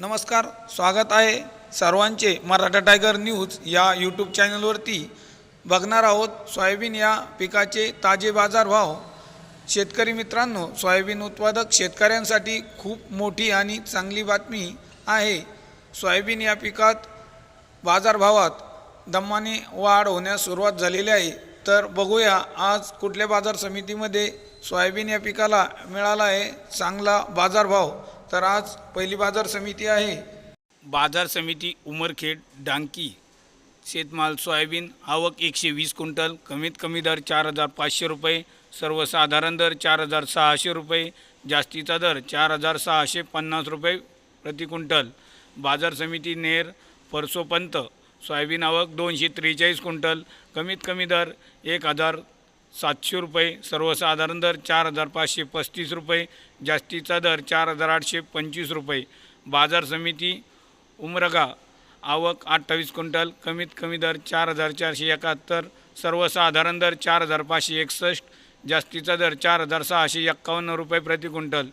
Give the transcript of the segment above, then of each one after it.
नमस्कार स्वागत आहे सर्वांचे मराठा टायगर न्यूज या यूट्यूब चॅनलवरती. बघणार आहोत सोयाबीन या पिकाचे ताजे बाजारभाव. शेतकरी मित्रांनो सोयाबीन उत्पादक शेतकऱ्यांसाठी खूप मोठी आणि चांगली बातमी आहे. सोयाबीन या पिकात बाजारभावात दमाने वाढ होण्यास सुरुवात झालेली आहे. तर बघूया आज कुठल्या बाजार समितीमध्ये सोयाबीन या पिकाला मिळाला आहे चांगला बाजारभाव. तर आज पहिली बाजार समिती आहे. बाजार समिती उमरखेड डांकी. शेतमाल सोयाबीन आवक एकशे वीस क्विंटल कमीत कमी दर चार हजार पाचशे रुपये सर्वसाधारण दर चार हजार सहाशे रुपये जास्तीचा दर चार हजार सहाशे पन्नास रुपये प्रति क्विंटल. बाजार समिती नेर परसोपंत सोयाबीन आवक दोनशे त्रेचाळीस क्विंटल कमीत कमी दर एक हजार सातशे रुपये सर्वसाधारण दर चार हजार पाचशे पस्तीस रुपये जास्तीचा दर चार हजार आठशे पंचवीस रुपये. बाजार समिती उमरगा आवक अठ्ठावीस क्विंटल कमीत कमी दर चार हजार चारशे एकाहत्तर सर्वसाधारण दर चार हजार पाचशे एकसष्ट जास्तीचा दर चार हजार सहाशे एक्कावन्न रुपये प्रति क्विंटल.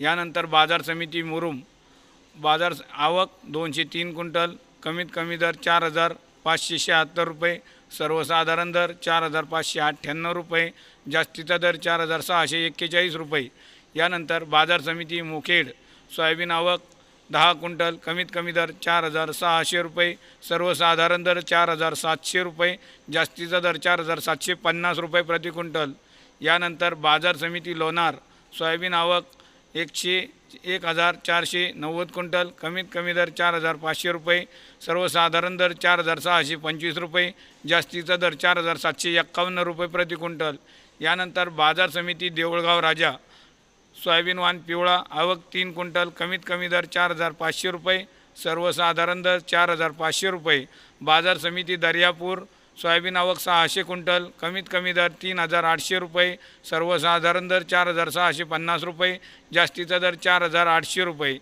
यानंतर बाजार समिती मुरुम बाजार आवक दोनशे तीन क्विंटल कमीत कमी दर चार हजार पाचशे शहात्तर रुपये सर्वसाधारण दर चार हजार पाचशे अठ्ठ्याण्णव रुपये जास्तीचा दर चार हजार सहाशे एक्केचाळीस रुपये. यानंतर बाजार समिती मुखेड सोयाबीन आवक दहा क्विंटल कमीत कमी दर चार हजार सहाशे रुपये सर्वसाधारण दर चार हजार सातशे रुपये जास्तीचा दर चार हजार सातशे पन्नास रुपये प्रति क्विंटल. यानंतर बाजार समिती लोणार सोयाबीन आवक एकशे एक हजार चारशे नव्वद क्विंटल कमीत कमी दर चार हजार पाचशे रुपये सर्वसाधारण दर चार हजार सहाशे पंचवीस रुपये जास्तीचा दर चार हजार सातशे एक्कावन्न रुपये प्रति क्विंटल. यानंतर बाजार समिती देऊळगाव राजा सोयाबीन वाण पिवळा आवक तीन क्विंटल कमीत कमी दर चार हजार पाचशे रुपये सर्वसाधारण दर चार हजार पाचशे रुपये. बाजार समिती दर्यापूर सोयाबीन आवक सहाशे क्विंटल कमीत कमी दर तीन हजार आठशे रुपये सर्वसाधारण दर चार हजार सहाशे पन्नास रुपये जास्तीचा दर चार हजार आठशे रुपये.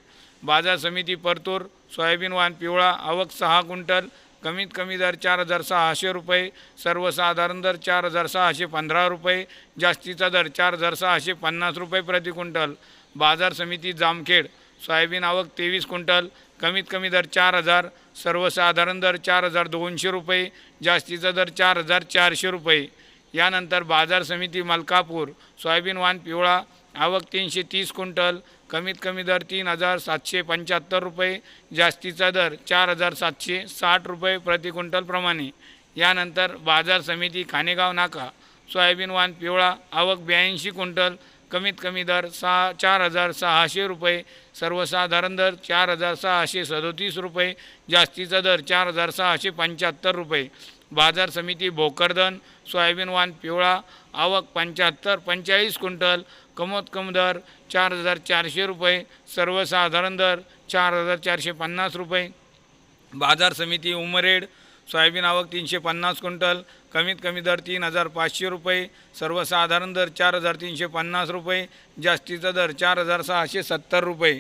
बाजार समिती परतूर सोयाबीन वाण पिवळा आवक सहा क्विंटल कमीत कमी दर चार हजार सहाशे रुपये सर्वसाधारण दर चार हजार सहाशे पंधरा रुपये जास्तीचा दर चार हजार सहाशे पन्नास रुपये प्रति क्विंटल. बाजार समिती जामखेड सोयाबीन आवक तेवीस क्विंटल कमीत कमी दर चार हजार सर्वसाधारण दर चार हजार दोनशे रुपये जास्तीचा दर चार हजार चारशे रुपये. यानंतर बाजार समिती मलकापूर सोयाबीन वाण पिवळा आवक तीनशे तीस क्विंटल कमीत कमी दर तीन हजार सातशे पंच्याहत्तर रुपये जास्तीचा दर चार हजार सातशे साठ रुपये प्रति क्विंटलप्रमाणे यानंतर बाजार समिती खानेगाव नाका सोयाबीन वाण पिवळा आवक ब्याऐंशी क्विंटल कमीत कमी दर सहा चार हजार सहाशे रुपये सर्वसाधारण दर चार हजार सहाशे सदोतीस रुपये जास्तीचा दर चार हजार सहाशे पंच्याहत्तर रुपये. बाजार समिती भोकरदन सोयाबीन वाण पिवळा आवक पंच्याहत्तर पंचेचाळीस क्विंटल कमोत कम दर चार हजार चारशे रुपये सर्वसाधारण दर चार हजार चारशे पन्नास रुपये. बाजार समिती उमरेड सोयाबीन आवक तीनशे पन्नास क्विंटल कमीत कमी दर तीन हजार पाचशे रुपये सर्वसाधारण दर चार हजार तीनशे पन्नास रुपये जास्तीचा दर चार हजार सहाशे सत्तर रुपये.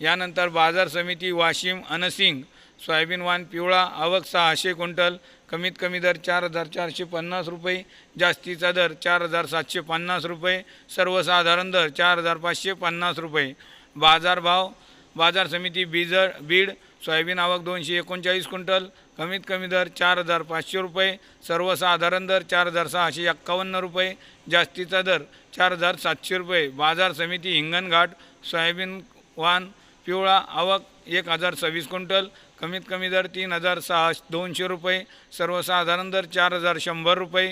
यानंतर बाजार समिती वाशिम अनसिंग सोयाबीन वान पिवळा आवक सहाशे क्विंटल कमीत कमी दर चार हजार चारशे पन्नास रुपये जास्तीचा दर चार हजार सातशे पन्नास रुपये सर्वसाधारण दर चार हजार पाचशे पन्नास रुपये. बाजारभाव बाजार समिती बीजर बीड सोयाबीन आवक दोनशे एकोणचाळीस क्विंटल कमीत कमी दर चार हजार पाचशे रुपये सर्वसाधारण दर चार हजार सहाशे एक्कावन्न रुपये जास्तीचा दर चार हजार सातशे रुपये. बाजार समिती हिंगणघाट सोयाबीन वाण पिवळा आवक एक हजार सव्वीस क्विंटल कमीत कमी दर तीन हजार सहा दोनशे रुपये सर्वसाधारण दर चार हजार शंभर रुपये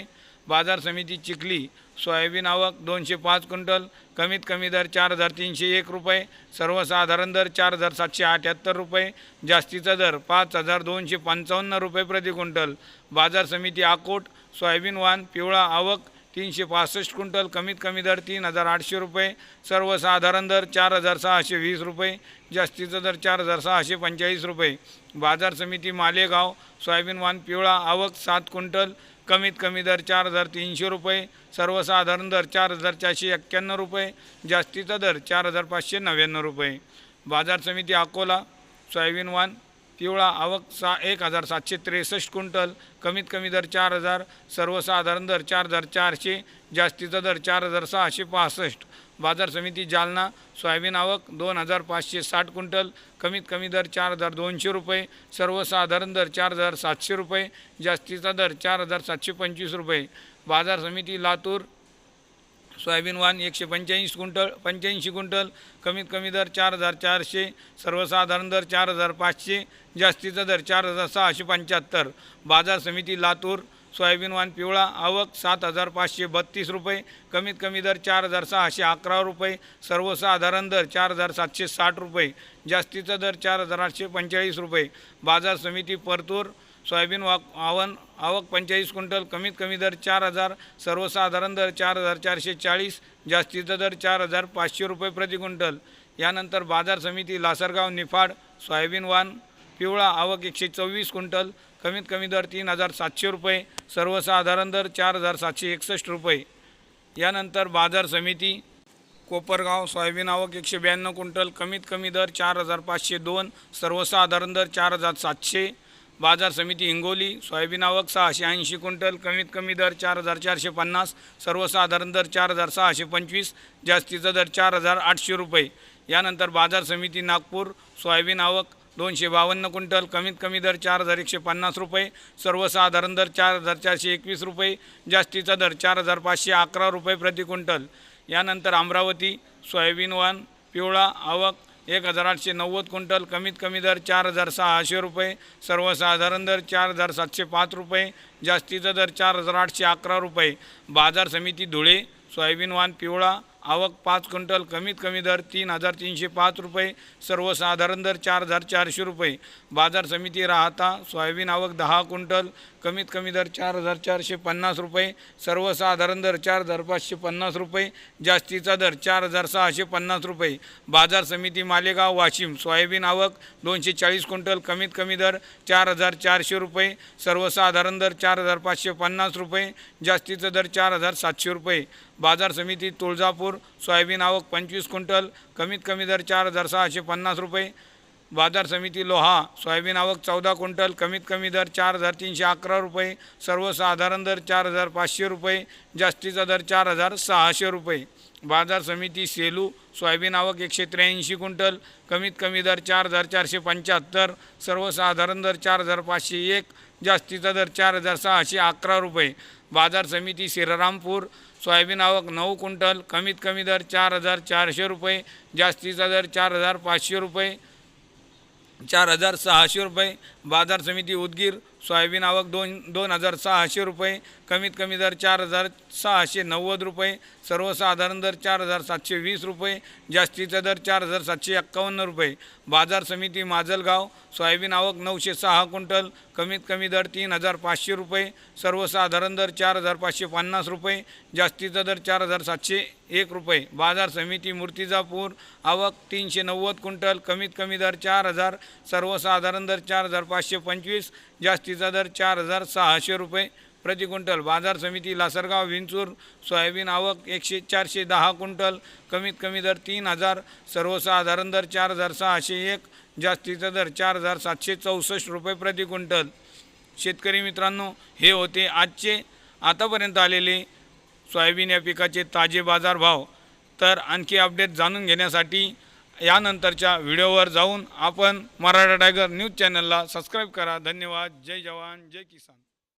बाजार समिती चिखली सोयाबीन आवक दोनशे पाच क्विंटल कमीत कमी दर चार हजार तीनशे एक रुपये सर्वसाधारण दर चार हजार सातशे अठ्याहत्तर रुपये जास्तीचा दर पाच हजार दोनशे पंचावन्न रुपये प्रति क्विंटल. बाजार समिती आकोट सोयाबीन वाण पिवळा आवक तीनशे पासष्ट क्विंटल कमीत कमी दर तीन हजार आठशे रुपये सर्वसाधारण दर चार हजार सहाशे वीस रुपये जास्तीचा दर चार हजार सहाशे पंचेचाळीस रुपये. बाजार समिती मालेगाव सोयाबीन वाण पिवळा आवक सात क्विंटल कमीत कमी दर चार हजार तीनशे रुपये सर्वसाधारण दर चार हजार चारशे एक्क्याण्णव रुपये जास्तीचा दर चार हजार पाचशे नव्याण्णव रुपये. बाजार समिती अकोला सोयाबीन वान पिवळा आवक सा एक हजार सातशे त्रेसष्ट क्विंटल कमीत कमी दर चार हजार सर्वसाधारण दर चार हजार चारशे जास्तीचा दर चार हजार सहाशे पासष्ट. बाजार समिती जालना सोयाबीन आवक दोन हजार पाचशे साठ क्विंटल कमीत कमी दर चार हजार दोनशे रुपये सर्वसाधारण दर चार हजार सातशे रुपये जास्तीचा दर चार हजार सातशे पंचवीस रुपये. बाजार समिती लातूर सोयाबीन वाण एकशे पंच्याऐंशी क्विंटल पंच्याऐंशी क्विंटल कमीत कमी दर चार हजार चारशे सर्वसाधारण दर चार हजार पाचशे जास्तीचा दर चार हजार सहाशे पंच्याहत्तर. बाजार समिती लातूर सोयाबीन वाण पिवळा आवक सात हजार पाचशे बत्तीस रुपये कमीत कमी दर चार हजार सहाशे अकरा रुपये सर्वसाधारण दर चार हजार सातशे साठ रुपये जास्तीचा दर चार हजार आठशे पंचेचाळीस रुपये. बाजार समिती परतूर सोयाबीन वाक आवन आवक पंचेचाळीस क्विंटल कमीत कमी दर चार हजार सर्वसाधारण दर चार हजार चारशे चाळीस जास्तीचा दर चार हजार पाचशे रुपये प्रति क्विंटल. यानंतर बाजार समिती लासरगाव निफाड सोयाबीन वाण पिवळा आवक एकशे चोवीस क्विंटल कमीत कमी दर तीन हजार सातशे रुपये सर्वसाधारण दर चार हजार सातशे एकसष्ट रुपये. यानंतर बाजार समिती कोपरगाव सोयाबीन आवक एकशे ब्याण्णव क्विंटल कमीत कमी दर चार हजार पाचशे दोन सर्वसाधारण दर चार हजार सातशे बाजार समिती हिंगोली सोयाबीन आवक सहाशे ऐंशी क्विंटल कमीत कमी दर चार हजार चारशे पन्नास सर्वसाधारण दर चार हजार सहाशे पंचवीस जास्तीचा दर चार हजार आठशे रुपये. यानंतर बाजार समिती नागपूर सोयाबीन आवक दोनशे बावन्न क्विंटल कमीत कमी दर चार हजार एकशे पन्नास रुपये सर्वसाधारण दर चार हजार चारशे एकवीस रुपये जास्तीचा दर चार हजार पाचशे अकरा रुपये प्रति क्विंटल. यानंतर अमरावती सोयाबीन वन पिवळा आवक एक हजार आठशे नव्वद क्विंटल कमीत कमी दर चार हजार सहाशे रुपये सर्वसाधारण दर चार हजार सातशे पाच रुपये जास्तीचा दर चार हजार आठशे अकरा रुपये. बाजार समिती धुळे सोयाबीन वाण पिवळा आवक पाच क्विंटल कमीत कमी दर तीन हजार तीनशे पाच रुपये सर्वसाधारण दर चार हजार चारशे रुपये. बाजार समिती राहता सोयाबीन आवक दहा क्विंटल कमीत कमी दर चार हजार चारशे पन्नास रुपये सर्वसाधारण दर चार हजार पाचशे पन्नास रुपये जास्तीचा दर चार हजार सहाशे पन्नास रुपये. बाजार समिती मालेगाव वाशिम सोयाबीन आवक दोनशे चाळीस क्विंटल कमीत कमी दर चार हजार चारशे रुपये सर्वसाधारण दर चार हजार पाचशे पन्नास रुपये जास्तीचा दर चार हजार सातशे रुपये. बाजार समिती तुळजापूर सोयाबीन आवक पंचवीस क्विंटल कमीत कमी दर चार हजार सहाशे पन्नास रुपये. बाजार समिती लोहा सोयाबीन आवक चौदा क्विंटल कमीत कमी दर चार हजार तीनशे अकरा रुपये. सर्वसाधारण दर चार हजार पाचशे रुपये जास्तीचा दर चार हजार सहाशे रुपये. बाजार समिती सेलू सोयाबीन आवक एकशे त्र्याऐंशी क्विंटल कमीत कमी दर चार हजार चारशे पंच्याहत्तर. सर्वसाधारण दर चार हजार पाचशे एक जास्तीचा दर चार हजार सहाशे अकरा रुपये. बाजार समिती श्रीरामपूर सोयाबीन आवक नऊ क्विंटल कमीत कमी दर चार हजार चारशे रुपये जास्तीचा दर चार हजार पाचशे रुपये चार हजार सहाशे रुपये. बाजार समिती उदगीर सोयाबीन आवक दोन दोन हजार सहाशे रुपये कमीत कमी दर चार हजार सहाशे नव्वद रुपये सर्वसाधारण दर चार हजार सातशे वीस रुपये जास्तीचा दर चार हजार सातशे एक्कावन्न रुपये. बाजार समिती माजलगाव सोयाबीन आवक नऊशे सहा क्विंटल कमीत कमी दर तीन हजार पाचशे रुपये सर्वसाधारण दर चार हजार पाचशे पन्नास रुपये जास्तीचा दर चार हजार सातशे एक रुपये. बाजार समिती मूर्तिजापूर आवक तीनशे नव्वद क्विंटल कमीत कमी दर चार हजार सर्वसाधारण दर चार हजार पाचशे पंचवीस जास्तीचा दर चार हजार सहाशे रुपये प्रति क्विंटल. बाजार समिती लासरगाव विंचूर सोयाबीन आवक एकशे चारशे दहा क्विंटल. कमीत कमी दर तीन हजार सर्वसाधारण दर चार हजार सहाशे एक जास्तीचा दर चार हजार सातशे चौसष्ट रुपये प्रति क्विंटल. शेतकरी मित्रांनो हे होते आजचे आतापर्यंत आलेले सोयाबीन या पिकाचे ताजे बाजारभाव तर आणखी अपडेट जाणून घेण्यासाठी यानंतरच्या व्हिडिओवर जाऊन आपण मराठा टायगर न्यूज चॅनलला सबस्क्राईब करा. धन्यवाद. जय जवान. जय किसान.